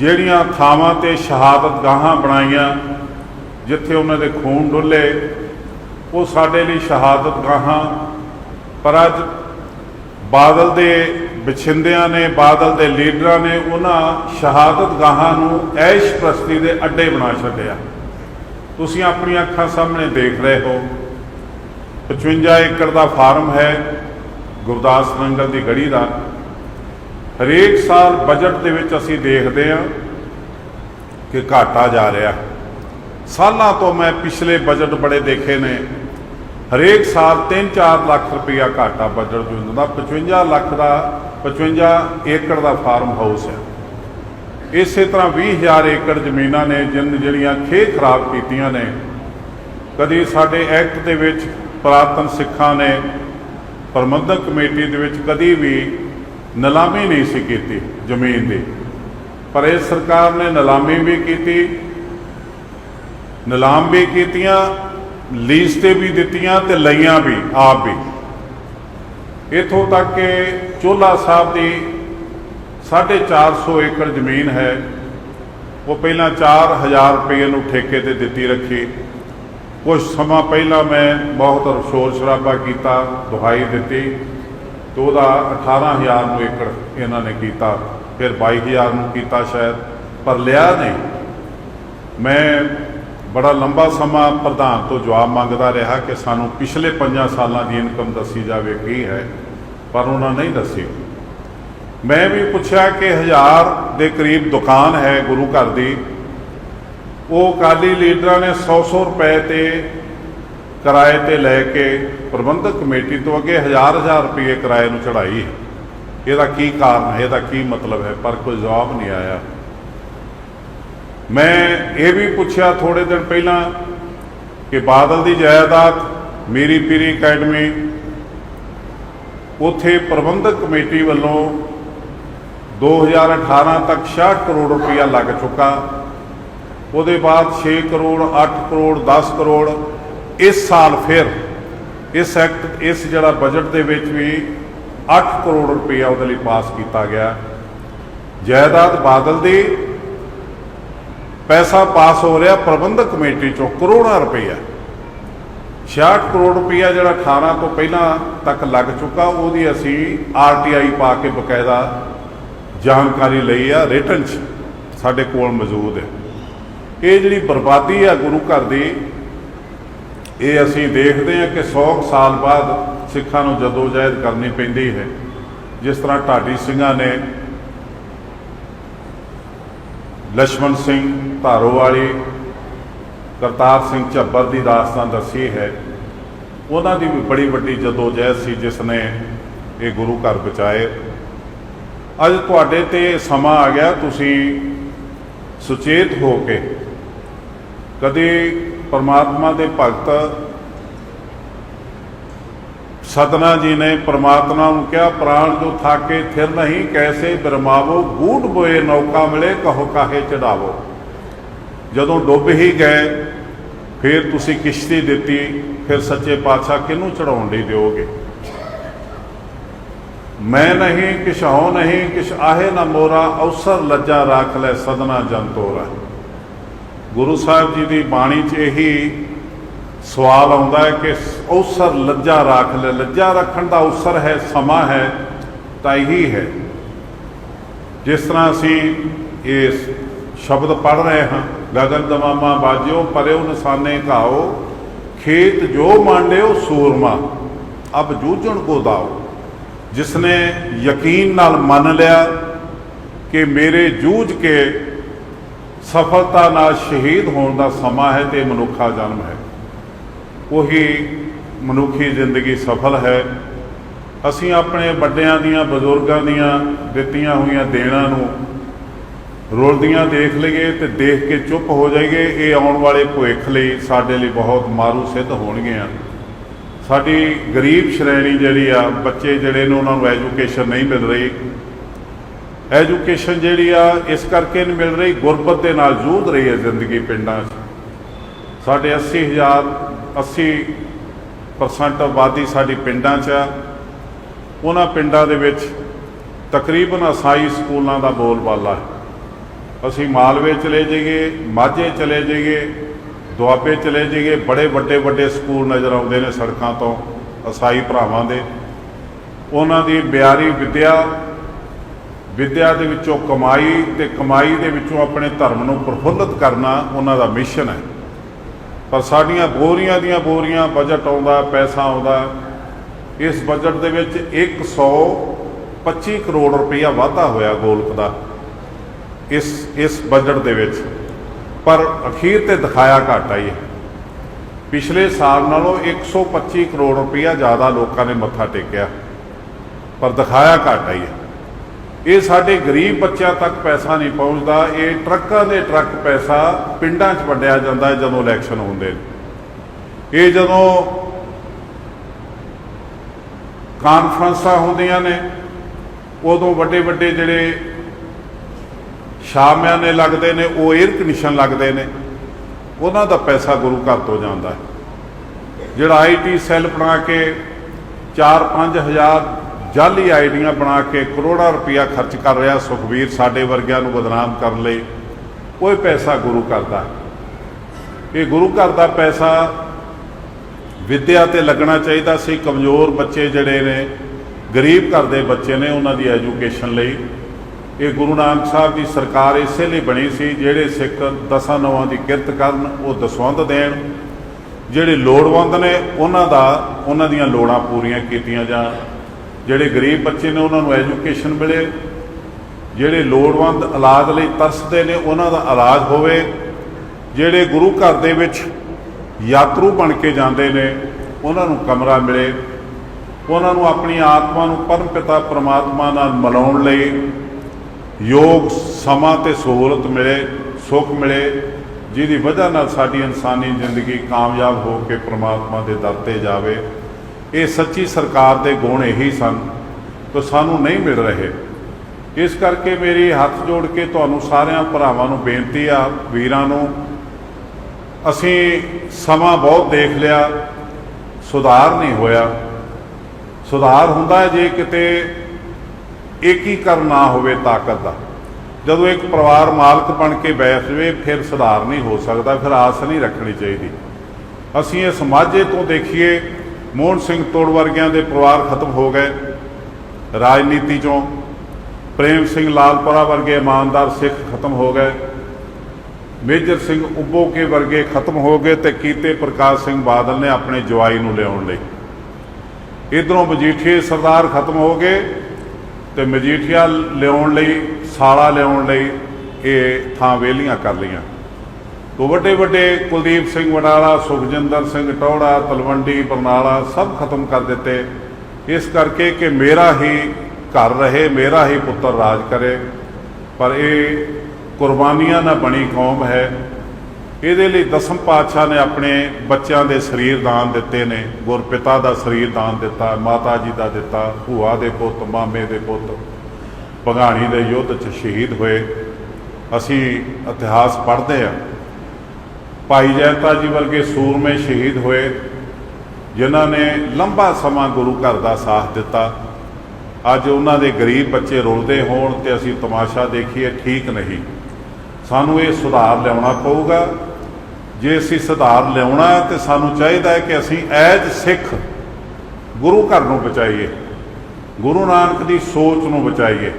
ਜਿਹੜੀਆਂ ਥਾਵਾਂ ਤੇ ਸ਼ਹਾਦਤ ਗਾਹਾਂ ਬਣਾਈਆਂ, ਜਿੱਥੇ ਉਹਨਾਂ ਦੇ ਖੂਨ ਡੁੱਲੇ, ਉਹ ਸਾਡੇ ਲਈ ਸ਼ਹਾਦਤ ਗਾਹਾਂ। ਪਰ ਅੱਜ ਬਾਦਲ ਦੇ ਵਿਛਿੰਦਿਆਂ ਨੇ, ਬਾਦਲ ਦੇ ਲੀਡਰਾਂ ਨੇ ਉਹਨਾਂ ਸ਼ਹਾਦਤ ਗਾਹਾਂ ਨੂੰ ਐਸ਼ ਪ੍ਰਸਤੀ ਦੇ ਅੱਡੇ ਬਣਾ ਛੱਡਿਆ। ਤੁਸੀਂ ਆਪਣੀਆਂ ਅੱਖਾਂ ਸਾਹਮਣੇ ਦੇਖ ਰਹੇ ਹੋ। 55 ਏਕੜ ਦਾ ਫਾਰਮ ਹੈ ਗੁਰਦਾਸ ਨੰਗਲ ਦੀ ਗੜੀ ਦਾ। ਹਰੇਕ ਸਾਲ ਬਜਟ ਦੇ ਵਿੱਚ ਅਸੀਂ ਦੇਖਦੇ ਹਾਂ ਕਿ ਘਾਟਾ ਜਾ ਰਿਹਾ। ਸਾਲਾਂ ਤੋਂ ਮੈਂ ਪਿਛਲੇ ਬਜਟ ਬੜੇ ਦੇਖੇ ਨੇ। ਹਰੇਕ ਸਾਲ 3-4 ਲੱਖ ਰੁਪਇਆ ਘਾਟਾ ਬਜਟ ਜੋ ਹੁੰਦਾ। 55 ਲੱਖ ਦਾ 55 ਏਕੜ ਦਾ ਫਾਰਮ ਹਾਊਸ ਹੈ। ਇਸੇ ਤਰ੍ਹਾਂ 20000 ਏਕੜ ਜ਼ਮੀਨਾਂ ਨੇ, ਜਿਨ ਜਿਹੜੀਆਂ ਖੇ ਖਰਾਬ ਕੀਤੀਆਂ ਨੇ। ਕਦੀ ਸਾਡੇ ਐਕਟ ਦੇ ਵਿੱਚ ਪੁਰਾਤਨ ਸਿੱਖਾਂ ਨੇ, ਪ੍ਰਬੰਧਕ ਕਮੇਟੀ ਦੇ ਵਿੱਚ ਕਦੀ ਵੀ ਨਿਲਾਮੀ ਨਹੀਂ ਸੀ ਕੀਤੀ ਜ਼ਮੀਨ ਦੀ। ਪਰ ਇਹ ਸਰਕਾਰ ਨੇ ਨਿਲਾਮੀ ਵੀ ਕੀਤੀ, ਨਿਲਾਮ ਵੀ ਕੀਤੀਆਂ, ਲੀਜ਼ ਤੇ ਵੀ ਦਿੱਤੀਆਂ ਤੇ ਲਈਆਂ ਵੀ, ਆਪ ਵੀ। ਇਥੋਂ ਤੱਕ ਕਿ ਚੋਲਾ ਸਾਹਿਬ ਦੀ 450 ਏਕੜ ਜ਼ਮੀਨ ਹੈ, ਉਹ ਪਹਿਲਾਂ 4000 ਰੁਪਏ ਨੂੰ ਠੇਕੇ ਤੇ ਦਿੱਤੀ ਰੱਖੀ। ਕੁਝ ਸਮਾਂ ਪਹਿਲਾਂ ਮੈਂ ਬਹੁਤ ਸ਼ੋਰ ਸ਼ਰਾਬਾ ਕੀਤਾ, ਦੁਹਾਈ ਦਿੱਤੀ। ਤੇ ਉਹਦਾ 18000 ਨੂੰ ਏਕੜ ਇਹਨਾਂ ਨੇ ਕੀਤਾ, ਫਿਰ 22000 ਨੂੰ ਕੀਤਾ ਸ਼ਾਇਦ, ਪਰ ਲਿਆ ਨਹੀਂ। ਮੈਂ ਬੜਾ ਲੰਬਾ ਸਮਾਂ ਪ੍ਰਧਾਨ ਤੋਂ ਜਵਾਬ ਮੰਗਦਾ ਰਿਹਾ ਕਿ ਸਾਨੂੰ ਪਿਛਲੇ 5 ਸਾਲਾਂ ਦੀ ਇਨਕਮ ਦੱਸੀ ਜਾਵੇ ਕੀ ਹੈ, ਪਰ ਉਹਨਾਂ ਨਹੀਂ ਦੱਸੀ। ਮੈਂ ਵੀ ਪੁੱਛਿਆ ਕਿ ਹਜ਼ਾਰ ਦੇ ਕਰੀਬ ਦੁਕਾਨ ਹੈ ਗੁਰੂ ਘਰ ਦੀ, ਉਹ ਅਕਾਲੀ ਲੀਡਰਾਂ ਨੇ 100-100 ਰੁਪਏ ਤੇ ਕਿਰਾਏ ਤੇ ਲੈ ਕੇ ਪ੍ਰਬੰਧਕ ਕਮੇਟੀ ਤੋਂ ਅੱਗੇ ਹਜ਼ਾਰ ਹਜ਼ਾਰ ਰੁਪਏ ਕਿਰਾਏ ਨੂੰ ਚੜਾਈ ਇਹਦਾ ਕੀ ਕਾਰਨ ਹੈ? ਇਹਦਾ ਕੀ ਮਤਲਬ ਹੈ? ਪਰ ਕੋਈ ਜਵਾਬ ਨਹੀਂ ਆਇਆ। ਮੈਂ ਇਹ ਵੀ ਪੁੱਛਿਆ ਥੋੜੇ ਦਿਨ ਪਹਿਲਾਂ ਕਿ ਬਾਦਲ ਦੀ ਜਾਇਦਾਦ ਮੇਰੀ ਪੀਰੀ ਅਕੈਡਮੀ ਉਥੇ ਪ੍ਰਬੰਧਕ ਕਮੇਟੀ ਵੱਲੋਂ 2018 ਤੱਕ 66 ਕਰੋੜ ਰੁਪਇਆ ਲੱਗ ਚੁੱਕਾ। ਉਹਦੇ ਬਾਅਦ 6 ਕਰੋੜ 8 ਕਰੋੜ 10 ਕਰੋੜ ਇਸ ਸਾਲ ਫਿਰ ਇਸ ਐਕਟ, ਇਸ ਜਿਹੜਾ ਬਜਟ ਦੇ ਵਿੱਚ ਵੀ 8 ਕਰੋੜ ਰੁਪਇਆ ਉਹਦੇ ਲਈ ਪਾਸ ਕੀਤਾ ਗਿਆ। ਜਾਇਦਾਦ ਬਾਦਲ ਦੀ, ਪੈਸਾ ਪਾਸ ਹੋ ਰਿਹਾ ਪ੍ਰਬੰਧਕ ਕਮੇਟੀ ਚੋਂ ਕਰੋੜਾਂ ਰੁਪਇਆ। 66 ਕਰੋੜ ਰੁਪਇਆ ਜਿਹੜਾ 18 ਤੋਂ ਪਹਿਲਾਂ ਤੱਕ ਲੱਗ ਚੁੱਕਾ, ਉਹਦੀ ਅਸੀਂ ਆਰਟੀਆਈ ਪਾ ਕੇ ਬਕਾਇਦਾ ਜਾਣਕਾਰੀ ਲਈ ਆ ਰਿਟਨ ਚ ਸਾਡੇ ਕੋਲ ਮੌਜੂਦ ਹੈ। ਇਹ ਜਿਹੜੀ ਬਰਬਾਦੀ ਆ ਗੁਰੂ ਘਰ ਦੀ ਇਹ ਅਸੀਂ ਦੇਖਦੇ ਹਾਂ ਕਿ 100 ਸਾਲ ਬਾਅਦ ਸਿੱਖਾਂ ਨੂੰ ਜਦੋਜਹਿਦ ਕਰਨੀ ਪੈਂਦੀ ਹੈ। ਜਿਸ ਤਰ੍ਹਾਂ ਢਾਡੀ ਸਿੰਘਾਂ ਨੇ ਲక్ష్మణ ਸਿੰਘ ਧਾਰੋ ਵਾਲੀ ਕਰਤਾਰ ਸਿੰਘ ਝੱਬਰ ਦੀ ਦਾਸਤਾਨ ਦੱਸੀ ਹੈ। ਉਹਨਾਂ ਦੀ ਵੀ ਬੜੀ ਵੱਡੀ ਜਦੋਜਹਿਦ ਸੀ ਜਿਸ ਨੇ ਇਹ ਗੁਰੂ ਘਰ ਬਚਾਏ। ਅੱਜ ਤੁਹਾਡੇ ਤੇ ਸਮਾਂ ਆ ਗਿਆ, ਤੁਸੀਂ ਸੁਚੇਤ ਹੋ ਕੇ ਕਦੇ ਪਰਮਾਤਮਾ ਦੇ ਭਗਤ ਸਤਨਾ ਜੀ ਨੇ ਪਰਮਾਤਮਾ ਨੂੰ ਕਿਹਾ, ਪ੍ਰਾਣ ਜੋ ਥਾਕੇ ਥਿਰ ਨਹੀਂ, ਕੈਸੇ ਬਰਮਾਵੋ ਗੂੜ ਬੋਏ ਨੌਕਾ ਮਿਲੇ, ਕਹੋ ਕਾਹੇ ਚੜਾਵੋ। ਜਦੋਂ ਡੁੱਬ ਹੀ ਗਏ, ਫਿਰ ਤੁਸੀਂ ਕਿਸ਼ਤੀ ਦਿੱਤੀ, ਫਿਰ ਸੱਚੇ ਪਾਤਸ਼ਾਹ ਕਿਹਨੂੰ ਚੜਾਉਣ ਲਈ ਦਿਓਗੇ? ਮੈਂ ਨਹੀਂ, ਕਿਛ ਹਉ ਨਹੀਂ, ਕਿਛ ਆਹੇ ਨਾ ਮੋਰਾ, ਅਵਸਰ ਲੱਜਾ ਰੱਖ ਲੈ ਸਦਨਾ ਜਨ ਤੋਰਾ ਗੁਰੂ ਸਾਹਿਬ ਜੀ ਦੀ ਬਾਣੀ 'ਚ ਇਹੀ ਸਵਾਲ ਆਉਂਦਾ ਹੈ ਕਿ ਅਵਸਰ ਲੱਜਾ ਰੱਖ ਲੈ, ਲੱਜਾ ਰੱਖਣ ਦਾ ਅਵਸਰ ਹੈ, ਸਮਾਂ ਹੈ ਤਾਂ ਇਹੀ ਹੈ। ਜਿਸ ਤਰ੍ਹਾਂ ਅਸੀਂ ਇਸ ਸ਼ਬਦ ਪੜ੍ਹ ਰਹੇ ਹਾਂ, ਗਗਨ ਦਮਾਮਾ ਬਾਜਿਓ, ਪਰਿਓ ਨਿਸ਼ਾਨੇ ਘਾਓ, ਖੇਤ ਜੋ ਮਾਂਡਿਓ ਸੂਰਮਾ, ਅਬ ਜੂਝਣ ਕੋ ਦਾਓ। ਜਿਸਨੇ ਯਕੀਨ ਨਾਲ ਮੰਨ ਲਿਆ ਕਿ ਮੇਰੇ ਜੂਝ ਕੇ ਸਫਲਤਾ ਨਾਲ ਸ਼ਹੀਦ ਹੋਣ ਦਾ ਸਮਾਂ ਹੈ ਤੇ ਮਨੁੱਖਾ ਜਨਮ ਹੈ। ਉਹੀ ਮਨੁੱਖੀ ਜ਼ਿੰਦਗੀ ਸਫਲ ਹੈ। ਅਸੀਂ ਆਪਣੇ ਵੱਡਿਆਂ ਦੀਆਂ, ਬਜ਼ੁਰਗਾਂ ਦੀਆਂ ਦਿੱਤੀਆਂ ਹੋਈਆਂ ਦੇਣਾਂ ਨੂੰ ਰੋਲਦੀਆਂ ਦੇਖ ਲਈਏ ਤੇ ਦੇਖ ਕੇ ਚੁੱਪ ਹੋ ਜਾਈਏ। ਇਹ ਆਉਣ ਵਾਲੇ ਭਵਿੱਖ ਲਈ ਸਾਡੇ ਲਈ ਬਹੁਤ ਮਾਰੂ ਸਿੱਧ ਹੋਣਗੀਆਂ। ਸਾਡੀ ਗਰੀਬ ਸ਼੍ਰੇਣੀ ਜਿਹੜੀ ਆ, ਬੱਚੇ ਜਿਹੜੇ ਨੇ, ਉਹਨਾਂ ਨੂੰ ਐਜੂਕੇਸ਼ਨ ਨਹੀਂ ਮਿਲ ਰਹੀ। ਐਜੂਕੇਸ਼ਨ ਜਿਹੜੀ ਆ, ਇਸ ਕਰਕੇ ਨਹੀਂ ਮਿਲ ਰਹੀ, ਗੁਰਬਤ ਦੇ ਨਾਲ ਜੂਝ ਰਹੀ ਹੈ ਜ਼ਿੰਦਗੀ ਪਿੰਡਾਂ 'ਚ। ਸਾਡੇ 80000 80% ਆਬਾਦੀ ਸਾਡੀ ਪਿੰਡਾਂ 'ਚ ਆ। ਉਹਨਾਂ ਪਿੰਡਾਂ ਦੇ ਵਿੱਚ ਤਕਰੀਬਨ ਅਸਾਈ ਸਕੂਲਾਂ ਦਾ ਬੋਲਬਾਲਾ ਹੈ। ਅਸੀਂ ਮਾਲਵੇ ਚਲੇ ਜਾਈਏ, ਮਾਝੇ ਚਲੇ ਜਾਈਏ, ਦੁਆਬੇ ਚਲੇ ਜਾਈਏ, ਬੜੇ ਵੱਡੇ ਵੱਡੇ ਸਕੂਲ ਨਜ਼ਰ ਆਉਂਦੇ ਨੇ ਸੜਕਾਂ ਤੋਂ ਅਸਾਈ ਭਰਾਵਾਂ ਦੇ। ਉਹਨਾਂ ਦੀ ਬਿਆਰੀ ਵਿਦਿਆ ਵਿੱਦਿਆ ਦੇ ਵਿੱਚੋਂ ਕਮਾਈ ਤੇ ਕਮਾਈ ਦੇ ਵਿੱਚੋਂ ਆਪਣੇ ਧਰਮ ਨੂੰ ਪ੍ਰਫੁੱਲਤ ਕਰਨਾ ਉਹਨਾਂ ਦਾ ਮਿਸ਼ਨ ਹੈ। ਪਰ ਸਾਡੀਆਂ ਬੋਰੀਆਂ ਦੀਆਂ ਬੋਰੀਆਂ ਬਜਟ ਆਉਂਦਾ, ਪੈਸਾ ਆਉਂਦਾ। ਇਸ ਬਜਟ ਦੇ ਵਿੱਚ 125 ਕਰੋੜ ਰੁਪਈਆ ਵਾਧਾ ਹੋਇਆ ਗੋਲਕ ਦਾ ਇਸ ਇਸ ਬਜਟ ਦੇ ਵਿੱਚ। ਪਰ ਅਖੀਰ ਤੇ ਦਿਖਾਇਆ ਘਾਟਾ ਹੀ ਹੈ। ਪਿਛਲੇ ਸਾਲ ਨਾਲੋਂ 125 ਕਰੋੜ ਰੁਪਈਆ ਜ਼ਿਆਦਾ ਲੋਕਾਂ ਨੇ ਮੱਥਾ ਟੇਕਿਆ। ਪਰ ਦਿਖਾਇਆ ਘਾਟਾ ਹੀ ਹੈ। ਇਹ ਸਾਡੇ ਗਰੀਬ ਬੱਚਿਆਂ ਤੱਕ ਪੈਸਾ ਨਹੀਂ ਪਹੁੰਚਦਾ, ਇਹ ਟਰੱਕਾਂ ਦੇ ਟਰੱਕ ਪੈਸਾ ਪਿੰਡਾਂ 'ਚ ਵੰਡਿਆ ਜਾਂਦਾ ਜਦੋਂ ਇਲੈਕਸ਼ਨ ਹੁੰਦੇ ਨੇ। ਇਹ ਜਦੋਂ ਕਾਨਫਰੰਸਾਂ ਹੁੰਦੀਆਂ ਨੇ, ਉਦੋਂ ਵੱਡੇ ਵੱਡੇ ਜਿਹੜੇ ਸ਼ਾਮਿਆਂ ਨੇ ਲੱਗਦੇ ਨੇ, ਉਹ 에ਅਰ ਕੰਡੀਸ਼ਨ ਲੱਗਦੇ ਨੇ, ਉਹਨਾਂ ਦਾ ਪੈਸਾ ਗੁਰੂ ਘਰ ਤੋਂ ਜਾਂਦਾ ਹੈ। ਜਿਹੜਾ ਆਈਟੀ ਸੈੱਲ ਬਣਾ ਕੇ 4-5 ਹਜ਼ਾਰ ਜਾਲੀ ਆਈਡੀਆਂ ਬਣਾ ਕੇ ਕਰੋੜਾਂ ਰੁਪਇਆ ਖਰਚ ਕਰ ਰਿਹਾ ਸੁਖਵੀਰ ਸਾਡੇ ਵਰਗਿਆਂ ਨੂੰ ਬਦਨਾਮ ਕਰਨ ਲਈ। ਉਹ ਇਹ ਪੈਸਾ ਗੁਰੂ ਘਰ ਦਾ। ਇਹ ਗੁਰੂ ਘਰ ਦਾ ਪੈਸਾ ਵਿੱਦਿਆ ਤੇ ਲੱਗਣਾ ਚਾਹੀਦਾ ਸੀ। ਕਮਜ਼ੋਰ ਬੱਚੇ ਜਿਹੜੇ ਨੇ, ਗਰੀਬ ਘਰ ਦੇ ਬੱਚੇ ਨੇ ਉਹਨਾਂ ਦੀ ਐਜੂਕੇਸ਼ਨ ਲਈ। ਇਹ ਗੁਰੂ ਨਾਨਕ ਸਾਹਿਬ ਦੀ ਸਰਕਾਰ ਇਸੇ ਲਈ ਬਣੀ ਸੀ, ਜਿਹੜੇ ਸਿੱਖ ਦਸਾਂ ਨਵਾਂ ਦੀ ਕਿਰਤ ਕਰਨ, ਉਹ ਦਸਵੰਧ ਦੇਣ। ਜਿਹੜੇ ਲੋੜਵੰਦ ਨੇ, ਉਹਨਾਂ ਦਾ, ਉਹਨਾਂ ਦੀਆਂ ਲੋੜਾਂ ਪੂਰੀਆਂ ਕੀਤੀਆਂ ਜਾਣ। ਜਿਹੜੇ ਗਰੀਬ ਬੱਚੇ ਨੇ ਉਹਨਾਂ ਨੂੰ ਐਜੂਕੇਸ਼ਨ ਮਿਲੇ, ਜਿਹੜੇ ਲੋੜਵੰਦ ਇਲਾਜ ਲਈ ਤਰਸਦੇ ਨੇ ਉਹਨਾਂ ਦਾ ਇਲਾਜ ਹੋਵੇ, ਜਿਹੜੇ ਗੁਰੂ ਘਰ ਦੇ ਵਿੱਚ ਯਾਤਰੂ ਬਣ ਕੇ ਜਾਂਦੇ ਨੇ, ਉਹਨਾਂ ਨੂੰ ਕਮਰਾ ਮਿਲੇ, ਉਹਨਾਂ ਨੂੰ ਆਪਣੀ ਆਤਮਾ ਨੂੰ ਪਰਮ ਪਿਤਾ ਪ੍ਰਮਾਤਮਾ ਨਾਲ ਮਿਲਾਉਣ ਲਈ ਯੋਗ ਸਮਾਂ ਤੇ ਸਹੂਲਤ ਮਿਲੇ, ਸੁੱਖ ਮਿਲੇ, ਜਿਹਦੀ ਵਜ੍ਹਾ ਨਾਲ ਸਾਡੀ ਇਨਸਾਨੀ ਜ਼ਿੰਦਗੀ ਕਾਮਯਾਬ ਹੋ ਕੇ ਪ੍ਰਮਾਤਮਾ ਦੇ ਦਰ ਤੇ ਜਾਵੇ। ਇਹ ਸੱਚੀ ਸਰਕਾਰ ਦੇ ਗੁਣ ਇਹੀ ਸਨ ਕਿ ਸਾਨੂੰ ਨਹੀਂ ਮਿਲ ਰਹੇ। ਇਸ ਕਰਕੇ ਮੇਰੀ ਹੱਥ ਜੋੜ ਕੇ ਤੁਹਾਨੂੰ ਸਾਰਿਆਂ ਭਰਾਵਾਂ ਨੂੰ ਬੇਨਤੀ ਆ, ਵੀਰਾਂ ਨੂੰ, ਅਸੀਂ ਸਮਾਂ ਬਹੁਤ ਦੇਖ ਲਿਆ, ਸੁਧਾਰ ਨਹੀਂ ਹੋਇਆ। ਸੁਧਾਰ ਹੁੰਦਾ ਜੇ ਕਿਤੇ ਏਕੀਕਰਨ ਨਾ ਹੋਵੇ ਤਾਕਤ ਦਾ। ਜਦੋਂ ਇੱਕ ਪਰਿਵਾਰ ਮਾਲਕ ਬਣ ਕੇ ਬੈਠ ਜਵੇ, ਫਿਰ ਸੁਧਾਰ ਨਹੀਂ ਹੋ ਸਕਦਾ, ਫਿਰ ਆਸ ਨਹੀਂ ਰੱਖਣੀ ਚਾਹੀਦੀ। ਅਸੀਂ ਇਹ ਸਮਾਜੇ ਤੋਂ ਦੇਖੀਏ ਮੋਹਨ ਸਿੰਘ ਤੋੜ ਵਰਗਿਆਂ ਦੇ ਪਰਿਵਾਰ ਖਤਮ ਹੋ ਗਏ। ਰਾਜਨੀਤੀ ਚੋਂ ਪ੍ਰੇਮ ਸਿੰਘ ਲਾਲਪੁਰਾ ਵਰਗੇ ਇਮਾਨਦਾਰ ਸਿੱਖ ਖਤਮ ਹੋ ਗਏ। ਮੇਜਰ ਸਿੰਘ ਉਬੋਕੇ ਵਰਗੇ ਖਤਮ ਹੋ ਗਏ ਤੇ ਕੀਤੇ ਪ੍ਰਕਾਸ਼ ਸਿੰਘ ਬਾਦਲ ਨੇ ਆਪਣੇ ਜਵਾਈ ਨੂੰ ਲਿਆਉਣ ਲਈ। ਇਧਰੋਂ ਮਜੀਠੀਏ ਸਰਦਾਰ ਖਤਮ ਹੋ ਗਏ ਤੇ ਮਜੀਠੀਆ ਲਿਆਉਣ ਲਈ, ਸਾਲਾ ਲਿਆਉਣ ਲਈ ਇਹ ਥਾਂ ਵੇਲੀਆਂ ਕਰ ਲਈਆਂ। ਤੋਂ ਵੱਡੇ ਵੱਡੇ ਕੁਲਦੀਪ ਸਿੰਘ ਵਡਾਲਾ, ਸੁਖਜਿੰਦਰ ਸਿੰਘ ਟੌੜਾ ਤਲਵੰਡੀ, ਬਰਨਾਲਾ ਸਭ ਖਤਮ ਕਰ ਦਿੱਤੇ। ਇਸ ਕਰਕੇ ਕਿ ਮੇਰਾ ਹੀ ਘਰ ਰਹੇ, ਮੇਰਾ ਹੀ ਪੁੱਤਰ ਰਾਜ ਕਰੇ। ਪਰ ਇਹ ਕੁਰਬਾਨੀਆਂ ਨਾਲ ਬਣੀ ਕੌਮ ਹੈ। ਇਹਦੇ ਲਈ ਦਸਮ ਪਾਤਸ਼ਾਹ ਨੇ ਆਪਣੇ ਬੱਚਿਆਂ ਦੇ ਸਰੀਰ ਦਾਨ ਦਿੱਤੇ ਨੇ। ਗੁਰਪਿਤਾ ਦਾ ਸਰੀਰ ਦਾਨ ਦਿੱਤਾ, ਮਾਤਾ ਜੀ ਦਾ ਦਿੱਤਾ, ਭੂਆ ਦੇ ਪੁੱਤ, ਮਾਮੇ ਦੇ ਪੁੱਤ, ਭਗਾਣੀ ਦੇ ਯੁੱਧ 'ਚ ਸ਼ਹੀਦ ਹੋਏ। ਅਸੀਂ ਇਤਿਹਾਸ ਪੜ੍ਹਦੇ ਆ ਭਾਈ ਜੈਤਾ ਜੀ ਵਰਗੇ ਸੂਰਮੇ ਸ਼ਹੀਦ ਹੋਏ, ਜਿਨ੍ਹਾਂ ਨੇ ਲੰਬਾ ਸਮਾਂ ਗੁਰੂ ਘਰ ਦਾ ਸਾਥ ਦਿੱਤਾ। ਅੱਜ ਉਹਨਾਂ ਦੇ ਗਰੀਬ ਬੱਚੇ ਰੋਲਦੇ ਹੋਣ ਤੇ ਅਸੀਂ ਤਮਾਸ਼ਾ ਦੇਖੀਏ, ਠੀਕ ਨਹੀਂ। ਸਾਨੂੰ ਇਹ ਸੁਧਾਰ ਲਿਆਉਣਾ ਪਊਗਾ। ਜੇ ਅਸੀਂ ਸੁਧਾਰ ਲਿਆਉਣਾ ਹੈ ਤੇ ਸਾਨੂੰ ਚਾਹੀਦਾ ਹੈ ਕਿ ਅਸੀਂ ਐਜ ਸਿੱਖ ਗੁਰੂ ਘਰ ਨੂੰ ਬਚਾਈਏ, ਗੁਰੂ ਨਾਨਕ ਦੀ ਸੋਚ ਨੂੰ ਬਚਾਈਏ।